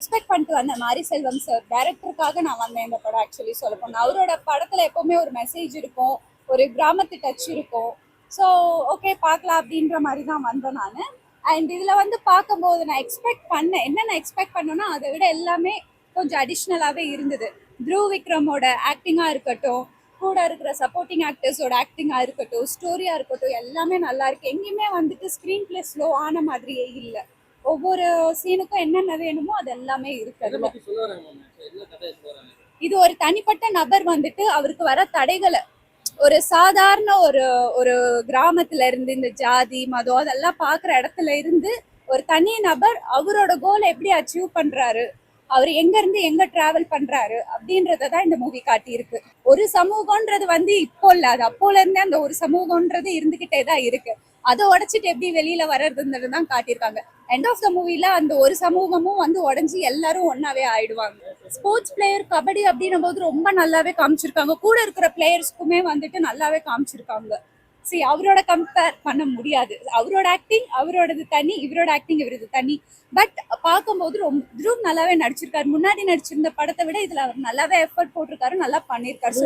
Expect பண்ணிட்டு வந்த மாரி செல்வம் சார் டேரக்டருக்காக நான் வந்தேன் இந்த படம் ஆக்சுவலி சொல்ல போனேன் அவரோட படத்துல எப்பவுமே ஒரு மெசேஜ் இருக்கும். ஒரு கிராமத்து டச் இருக்கும். ஸோ ஓகே பார்க்கலாம் அப்படின்ற மாதிரி தான் வந்தேன் நான். அண்ட் இதில் வந்து பார்க்கும்போது நான் எக்ஸ்பெக்ட் பண்ணேன். என்ன நான் எக்ஸ்பெக்ட் பண்ணோன்னா அதை விட எல்லாமே கொஞ்சம் அடிஷ்னலாகவே இருந்தது. த்ரூ விக்ரமோட ஆக்டிங்காக இருக்கட்டும் கூட இருக்கிற சப்போர்ட்டிங் ஆக்டர்ஸோட ஆக்டிங்காக இருக்கட்டும் ஸ்டோரியாக இருக்கட்டும் எல்லாமே நல்லா இருக்கு. எங்கேயுமே வந்துட்டு ஸ்க்ரீன் பிளே ஸ்லோ ஆன மாதிரியே இல்லை. ஒவ்வொரு சீனுக்கும் என்னென்ன வேணுமோ அது எல்லாமே இருக்கு இது ஒரு தனிப்பட்ட நபர் வந்துட்டு அவருக்கு வர தடைகளை ஒரு சாதாரண ஒரு ஒரு கிராமத்துல இருந்து இந்த ஜாதி மதம் அதெல்லாம் பார்க்குற இடத்துல இருந்து ஒரு தனி நபர் அவரோட கோலை எப்படி அச்சீவ் பண்றாரு? அவர் எங்க இருந்து எங்க டிராவல் பண்றாரு? அப்படின்றத தான் இந்த மூவி காட்டியிருக்கு. ஒரு சமூகம்ன்றது வந்து இப்போ இல்ல. அது அப்போல இருந்தே அந்த ஒரு சமூகம்ன்றது இருந்துகிட்டே தான் இருக்கு. அதை உடைச்சிட்டு எப்படி வெளியில வர்றதுன்றது தான் காட்டியிருக்காங்க. எண்ட் ஆஃப் த மூவில அந்த ஒரு சமூகமும் வந்து உடஞ்சி எல்லாரும் ஒன்னாவே ஆயிடுவாங்க. ஸ்போர்ட்ஸ் பிளேயர் கபடி அப்படின்னும் போது ரொம்ப நல்லாவே காமிச்சிருக்காங்க. கூட இருக்கிற பிளேயர்ஸ்க்குமே வந்துட்டு நல்லாவே காமிச்சிருக்காங்க. சரி அவரோட கம்பேர் பண்ண முடியாது. அவரோட ஆக்டிங் அவரோடது தனி இவரோட ஆக்டிங் இவரது தனி. பட் பார்க்கும்போது ரொம்ப த்ருவ் நல்லாவே நடிச்சிருக்காரு. முன்னாடி நடிச்சிருந்த படத்தை விட இதுல அவர் நல்லாவே எஃபர்ட் போட்டிருக்காரு நல்லா பண்ணியிருக்காரு